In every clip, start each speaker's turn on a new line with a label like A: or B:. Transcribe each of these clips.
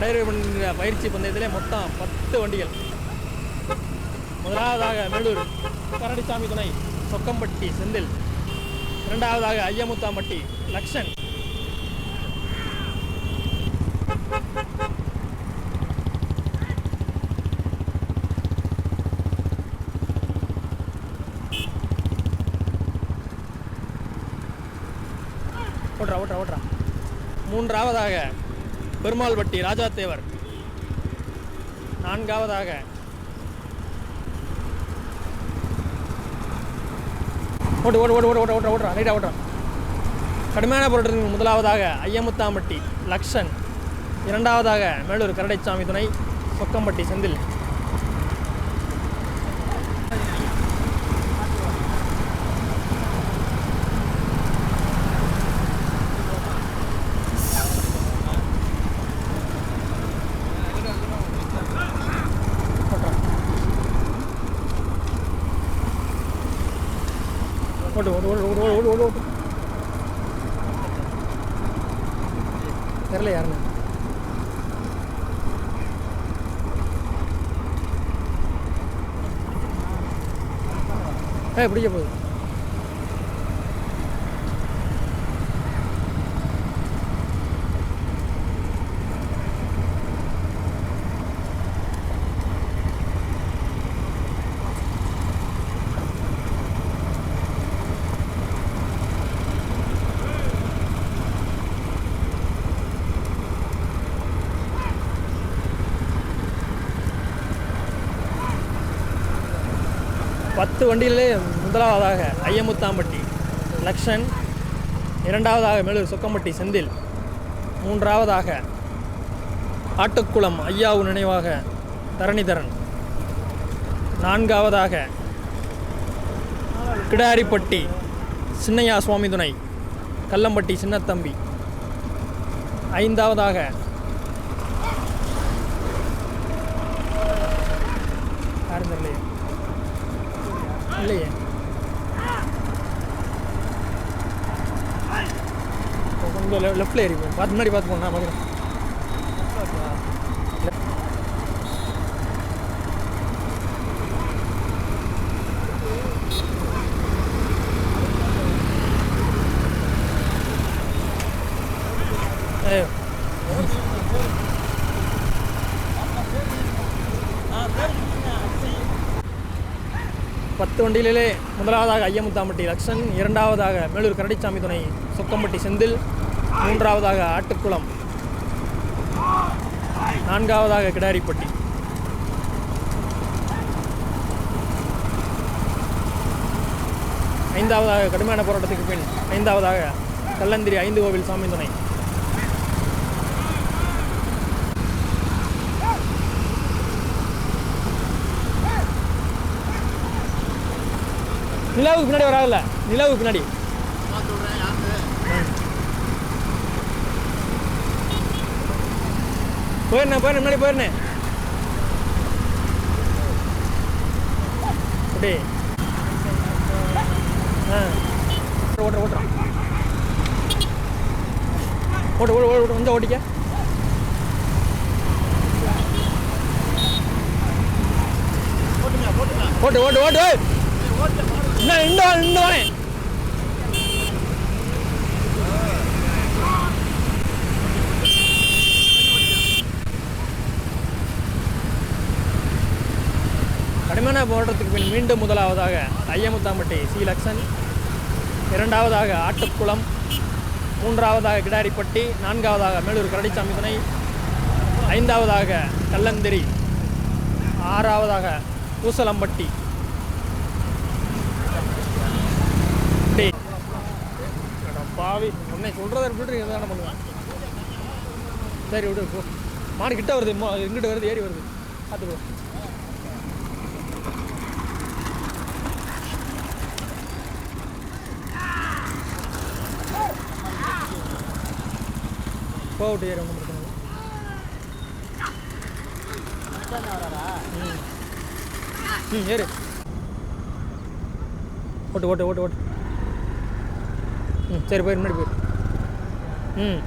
A: நடைபெறுகின்ற பயிற்சி பந்தயத்திலே மொத்தம் பத்து வண்டிகள். முதலாவதாக மேலூர் கரடிசாமி துணை சொக்கம்பட்டி செந்தில். இரண்டாவதாக ஐயமுத்தாம்பட்டி லக்ஷன். ஓட்டுறா ஓட்டுறா ஓட்டுறா மூன்றாவதாக பெருமாள்பட்டி ராஜா தேவர் நான்காவதாக. ஓட்டு ஓட்டு ஓட்டு ஓட்டு ஓட்டு ஓட்டு ஓட்டுறா ரைட்டாக ஓட்டுறான் கடுமையான பொருட்களின் முதலாவதாக ஐயமுத்தாம்பட்டி லக்ஷன். இரண்டாவதாக மேலூர் கரடைச்சாமி துணை சொக்கம்பட்டி செந்தில் ஓட்டுறான் ஓட்டு ஓட்டு ஓட்டு ஓட்டு ஓட்டு ஓட்டு ஓட்டு தெரில யாருன்னு ஏ பிடிக்க போகுது. பத்து வண்டியிலே முதலாவதாக ஐயமுத்தாம்பட்டி லக்ஷன் இரண்டாவதாக மேலூர் சொக்கம்பட்டி செந்தில் மூன்றாவதாக ஆட்டுக்குளம் ஐயாவு நினைவாக தரணிதரன் நான்காவதாக கிடாரிப்பட்டி சின்னையா சுவாமி துணை கல்லம்பட்டி சின்னத்தம்பி ஐந்தாவதாக கொஞ்சம் லெஃப்டில் ஏறி போய் பார்த்து முன்னாடி பார்த்து போனா மகன் பத்து வண்டியிலே முதலாவதாக ஐயமுத்தாம்பட்டி லக்ஷன் இரண்டாவதாக மேலூர் கரடிச்சாமி துணை சொக்கம்பட்டி செந்தில் மூன்றாவதாக ஆட்டுக்குளம். நான்காவதாக கிடாரிப்பட்டி. ஐந்தாவதாக கடுமையான போராட்டத்துக்கு பின் ஐந்தாவதாக கல்லந்திரி ஐந்து கோவில் சாமி துணை. நிலாவுக்கு பின்னாடி வராதுல்ல? நிலாவுக்கு பின்னாடி. போயிருந்தேன் போயிருந்தேன் முன்னாடி போயிருந்தேன் அப்படி. ஆ. ஓட்டுற ஓட்டுறான் ஓட்டு ஓட்டு ஓட்டு கொஞ்சம் ஓட்டிக்க. ஓட்டு ஓட்டு ஓட்டு இன்னும் இன்னும் இன்னும் வரேன் கடுமையான பின் மீண்டும் முதலாவதாக ஐயமுத்தாம்பட்டி சீலக்ஷன் இரண்டாவதாக ஆட்டுக்குளம். மூன்றாவதாக கிடாரிப்பட்டி. நான்காவதாக மேலூர் கரடிச்சாமி துணை. ஐந்தாவதாக கல்லந்திரி. ஆறாவதாக பூசலம்பட்டி. பாவி. உன்னை சொல்கிறத விட்டுட்டு தானே பண்ணுவேன். சரி விடு போ. மாடு கிட்ட வருது இங்கிட்ட வருது ஏறி வருது. பார்த்துக்கோ. போகட்டு ஏறி ஒன்று பிரச்சனை ம் ம் ஏறு. ஓட்டு ஓட்டு ஓட்டு ஓட்டு. ம் சரி போயிரு முன்னாடி போயிரு. ம்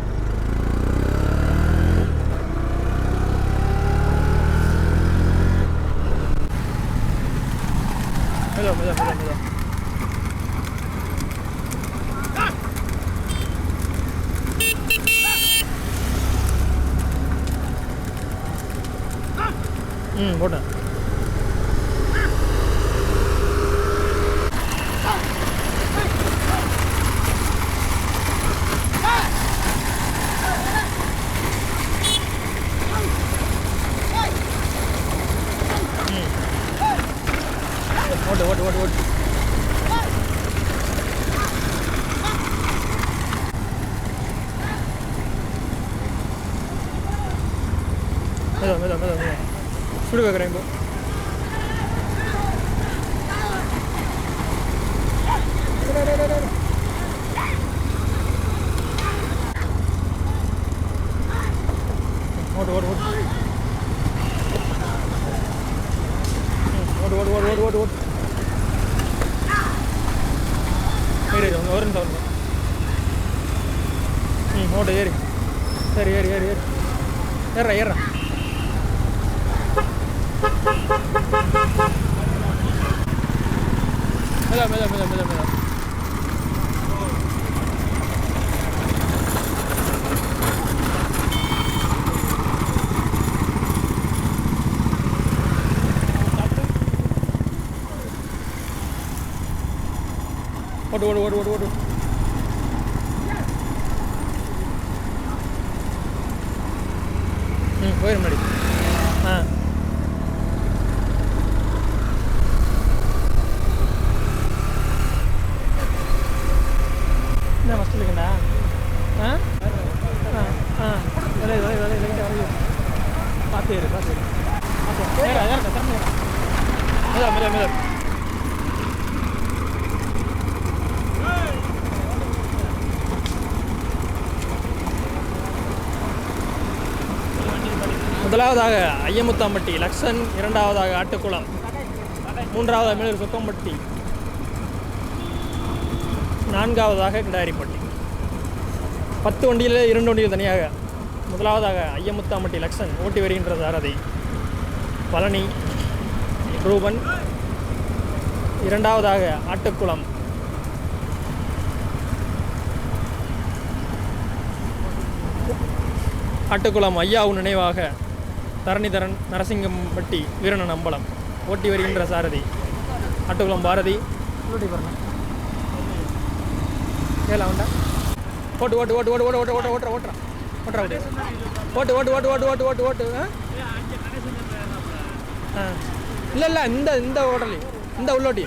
A: மெதுவா மெதுவா மெதுவா மெதுவா ம் போட்டேன். ஓடு ஓடு ஓடு ஓடு ஓடு ஓடு ஓடு ஓடு. ம் போயிரு முன்னாடி ஆ என்ன ஃபஸ்ட்டு இல்லைங்கண்ணா ஆ ஆ ஆ விலை விலை விலை லைட்டாக வரையும் பார்த்து ஏறு பார்த்து ஏறு பார்த்து ஏறா ஏறா திறந்து ஏறா மெதா மெதா மெதா முதலாவதாக ஐயமுத்தாம்பட்டி லக்ஷன் இரண்டாவதாக ஆட்டுக்குளம். மூன்றாவதாக மேலூர் சுக்கம்பட்டி. நான்காவதாக கிடாரிப்பட்டி. பத்து வண்டியில் இரண்டு வண்டியில் தனியாக. முதலாவதாக ஐயமுத்தாம்பட்டி லக்ஷன் ஓட்டி வருகின்ற சாரதி. பழனி ரூபன். இரண்டாவதாக ஆட்டுக்குளம். ஆட்டுக்குளம் ஐயாவு நினைவாக தரணிதரன் நரசிங்கம்பட்டி வீரனன் அம்பலம் ஓட்டி வருகின்ற சாரதி ஆட்டுக்குளம் பாரதி ஓட்டி பாருங்க உண்டா ஓட்டு ஓட்டு ஓட்டு ஓட்டு ஓட்டு ஓட்டு ஓட்டு ஓட்டுற ஓட்டுறா ஓட்டுறா ஓட்டு ஓட்டு ஓட்டு ஓட்டு ஓட்டு ஓட்டு ஓட்டு? ஆ இல்லை இல்லை இந்த இந்த ஓட்டலி இந்த உள்ளோட்டி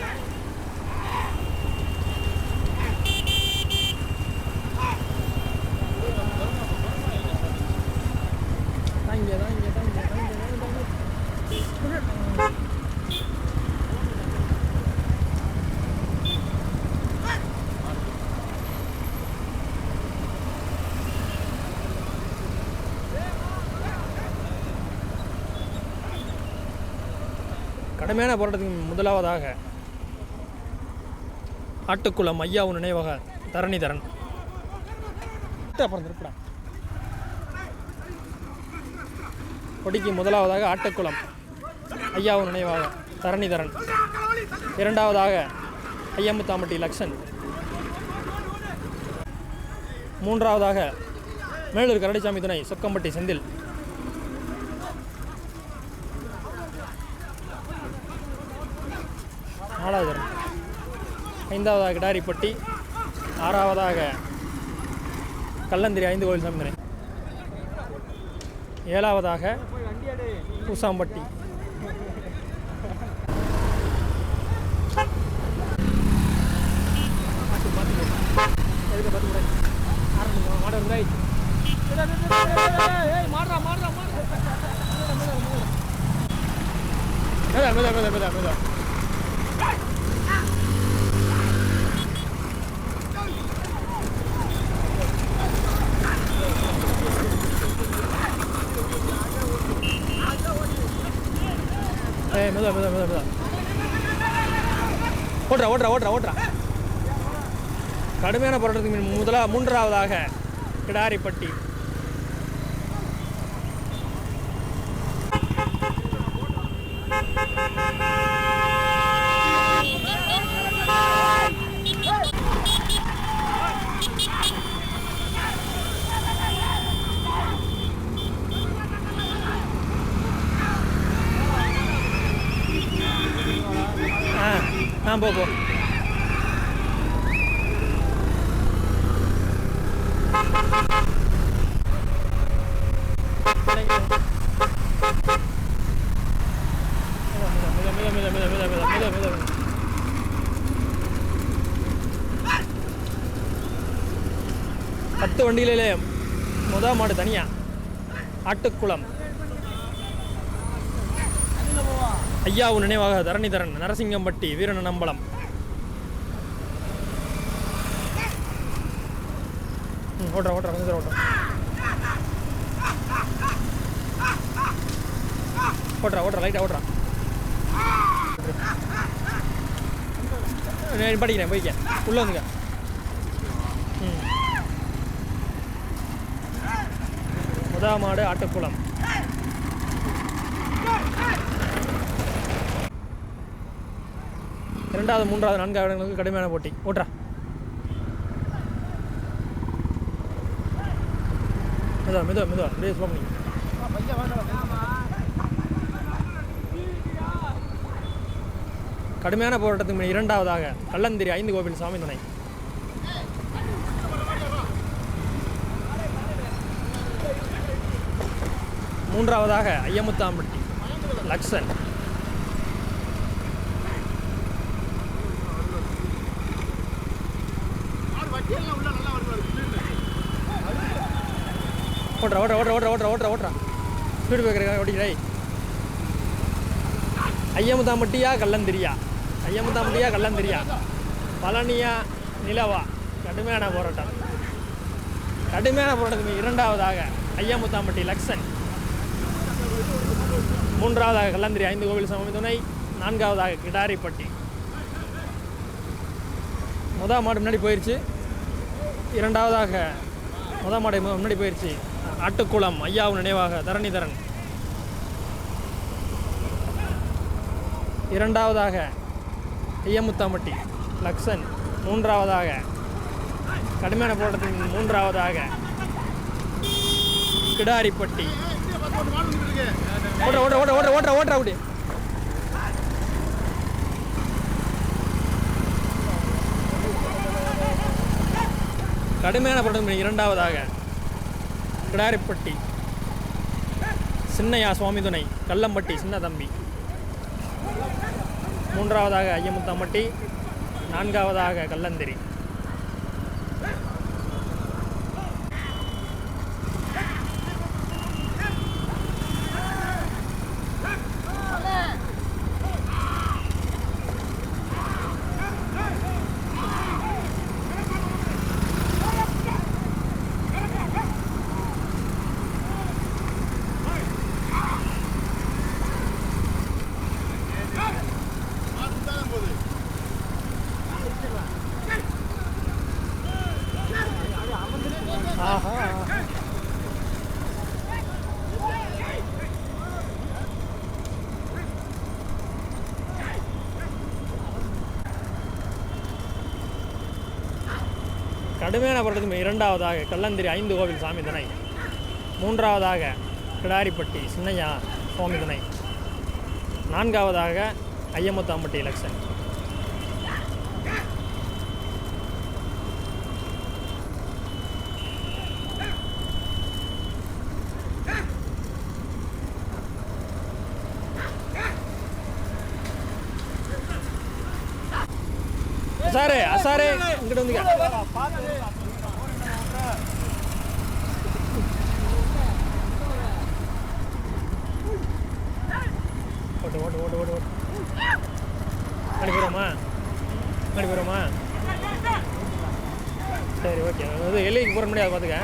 A: கடுமையான போராட்டத்தின் முதலாவதாக ஆட்டுக்குளம் ஐயாவு நினைவக தரணிதரன். அப்புறம் திருப்படா கொடிக்கு முதலாவதாக ஆட்டுக்குளம் ஐயாவு நினைவாக தரணிதரன். இரண்டாவதாக ஐயமுத்தாம்பட்டி லக்ஷன். மூன்றாவதாக மேலூர் கரடிசாமி துணை சொக்கம்பட்டி செந்தில். நாலாவது ஐந்தாவதாக கிடாரிப்பட்டி ஆறாவதாக கல்லந்திரி ஐந்து கோவில் சாமிதுரை ஏழாவதாக பூசாம்பட்டி. மெதுவா மெதுவா மெதுவா மெதுவா. ஓட்டுறா ஓட்டுறா ஓட்டுறா ஓட்டுறா கடுமையான போராட்டத்துக்கு முதலாக மூன்றாவதாக கிடாரிப்பட்டி. போ போ பத்து வண்டியிலே முதல் மாடு தனியாக ஆட்டுக்குளம். ஐயாவு நினைவாக தரணிதரன் நரசிங்கம்பட்டி வீரன நம்பலம் ம், ஓட்டுறேன் ஓட்டுறா கொஞ்சம் ஓட்டுறேன் ஓட்டுறா ஓட்டுறா லைட்டாக ஓட்டுறா நான் படிக்கிறேன் போய்க்க. உள்ளே வந்துங்க ம். முதா மாடு ஆட்டுக்குளம். இரண்டாவது மூன்றாவது நான்காவது இடங்களுக்கு கடுமையான போட்டி. ஓட்டா மெதுவா மெதுவா மெதுவா. அப்படியே ஸ்லோ பண்ணி கடுமையான போராட்டத்துக்கு இரண்டாவதாக கள்ளந்திரி ஐந்து கோவில் சாமி துணை. மூன்றாவதாக ஐயமுத்தாம்பட்டி லக்ஷன் ஓடுறா ஓடுறா ஓடுறா ஓட்டுறா ஓட்டுறா ஓட்டுறா ஓட்டுறா ஸ்பீடு பிரேக்கர் ஓட்டிக்கிறே ஐயமுத்தாம்பட்டியா கல்லந்திரியா. ஐயமுத்தாம்பட்டியா கல்லந்திரியா. பழனியா நிலவா. கடுமையான போராட்டம். கடுமையான போராட்டத்துக்கு இரண்டாவதாக ஐயமுத்தாம்பட்டி லக்ஷன் மூன்றாவதாக கல்லந்திரி ஐந்து கோவில் சமமி துணை. நான்காவதாக கிடாரிப்பட்டி. முதல் மாடு முன்னாடி போயிடுச்சு இரண்டாவதாக முத மாடு முன்னாடி போயிடுச்சு ஆட்டுக்குளம் ஐயாவும் நினைவாக தரணிதரன் இரண்டாவதாக ஐயமுத்தாம்பட்டி லக்ஷன் மூன்றாவதாக கடுமையான போராட்டத்தின் மூன்றாவதாக கிடாரிப்பட்டி. ஓட்ட ஓட்ட ஓட்ட ஓட்ட ஓட்ட ஓட்ட அப்படி கடுமையான போராட்டம் இரண்டாவதாக கிடாரிப்பட்டி. சின்னையா சுவாமி துணை கல்லம்பட்டி சின்ன தம்பி. மூன்றாவதாக ஐயமுத்தாம்பட்டி நான்காவதாக கல்லந்திரி. கடுமையான போராட்டத்துக்கு இரண்டாவதாக கல்லந்திரி ஐந்து கோவில் சாமி துணை மூன்றாவதாக கிடாரிப்பட்டி சின்னையா சுவாமி துணை நான்காவதாக ஐயமுத்தாம்பட்டி எலெக்ஷன் సారే సారే ఇక్కడ ఉంది ஓட்டு ஓட்டு ஓட்டு ஓட்டு ஓட்டு. முன்னாடி போகிறோமா முன்னாடி போகிறோமா சரி ஓகே. அது எல்லைக்கு போகிற முடியாது பார்த்துக்க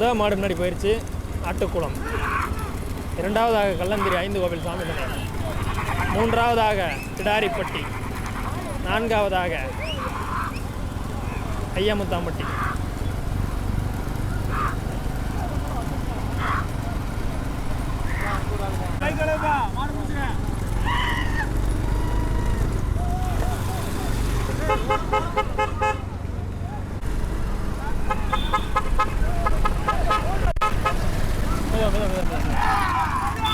A: முதல் மாடு முன்னாடி போயிடுச்சு ஆட்டுக்குளம். இரண்டாவதாக கல்லந்திரி ஐந்து கோவில் சாமி நிலையம். மூன்றாவதாக கிடாரிப்பட்டி நான்காவதாக ஐயமுத்தாம்பட்டி மெதுவா, மெதுவா, மெதுவா, மெதுவா.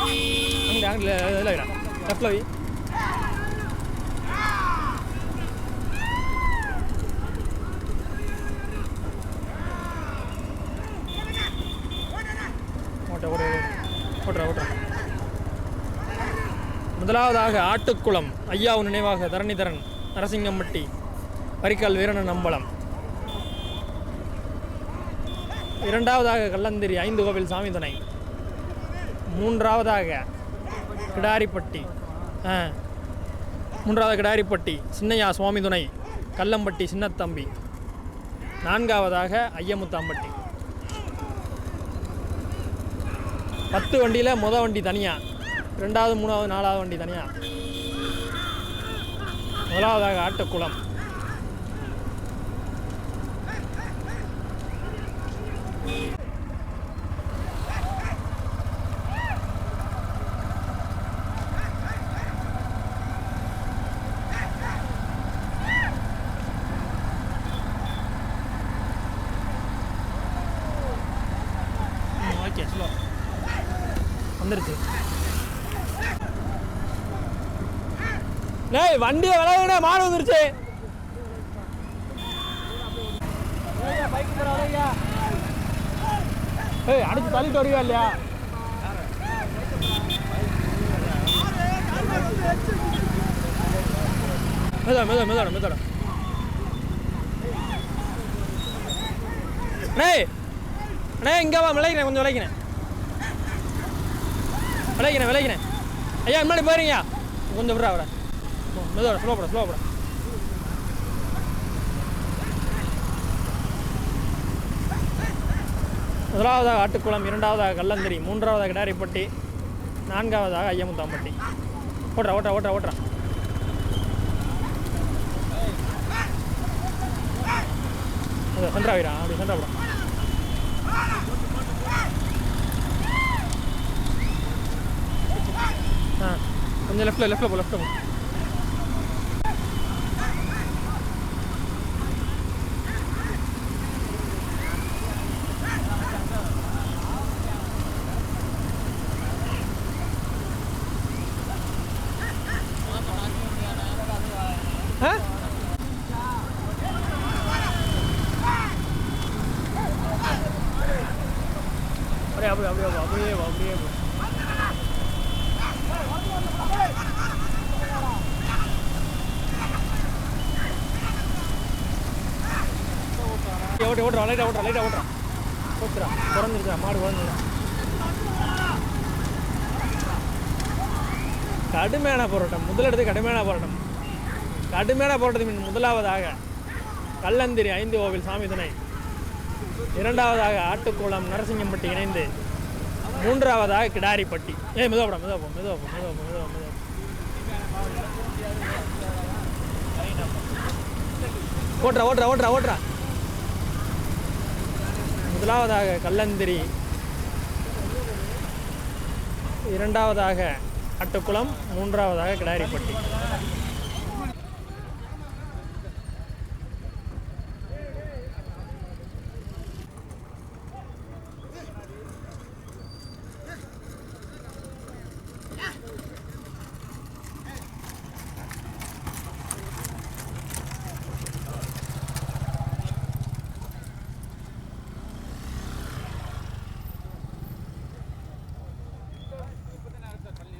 A: அங்கிட்டு அங்கிட்டு இதில் வைடா லெஃப்டில் வை ஓட்ட ஓட ஓட்டுறா ஓட்டுறா முதலாவதாக ஆட்டுக்குளம் ஐயாவு நினைவாக தரணிதரன் நரசிங்கம்பட்டி பரிக்கால் வீரனன் அம்பலம் இரண்டாவதாக கல்லந்திரி ஐந்து கோவில் சாமி துணை. மூன்றாவதாக கிடாரிப்பட்டி மூன்றாவது கிடாரிப்பட்டி சின்னையா சுவாமி துணை கல்லம்பட்டி சின்னத்தம்பி. நான்காவதாக ஐயமுத்தாம்பட்டி. பத்து வண்டியில் முத வண்டி தனியாக ரெண்டாவது மூணாவது நாலாவது வண்டி தனியாக முதலாவதாக ஆட்டுக்குளம் ம், ஓகே ஸ்லோ வந்துருச்சு டேய் வண்டியை விளையாட மாடு வந்துருச்சு. ஏய் அடிச்சு தள்ளிட்டு வருவியா இல்லையா? மெதா மெதா மெதுவாடா மெதுவாடா அண்ணே அண்ணே இங்கே வா விளைக்கிறேன் கொஞ்சம் விளைக்கிறேன் விளைக்கிறேன் விளைக்கிறேன் ஐயா முன்னாடி போயிருங்கய்யா. கொஞ்சம் விட்றா அவரை மெதுவாட ஸ்லோ போட ஸ்லோ போட முதலாவதாக ஆட்டுக்குளம் இரண்டாவதாக கல்லந்திரி மூன்றாவதாக கிடாரிப்பட்டி நான்காவதாக ஐயமுத்தாம்பட்டி ஓட்டுறா ஓட்டுறா ஓட்டுறா ஓட்டுறா அது வீரா அப்படி சென்ட்ரா ஆ கொஞ்சம் லெஃப்ட்டில் லெஃப்ட்டில் போ லெஃப்ட்டில் போ ஆ அப்படியே அப்படியே ஓட்டு ஓட்டுறா லைட்டாக ஓட்டுறா லைட்டாக ஓட்டுறா ஓட்டுறா குறைஞ்சிருச்சா மாடு குறைஞ்சிருச்சா கடுமையான போராட்டம். முதலிடத்து கடுமையான போராட்டம். கடுமையான போராட்டத்தின் முதலாவதாக கல்லந்திரி ஐந்து கோவில் சாமி துணை. இரண்டாவதாக ஆட்டுக்குளம் நரசிங்கம்பட்டி இணைந்து மூன்றாவதாக கிடாரிப்பட்டி. ஏ மெதுவாப்படா மெதுவா போ மெதுவா மிதோ மெதுவா ஓட்டுறா ஓட்டுறா ஓட்டுறா ஓட்டுறா முதலாவதாக கல்லந்திரி. இரண்டாவதாக அட்டுக்குளம் மூன்றாவதாக கிடாரிப்பட்டி.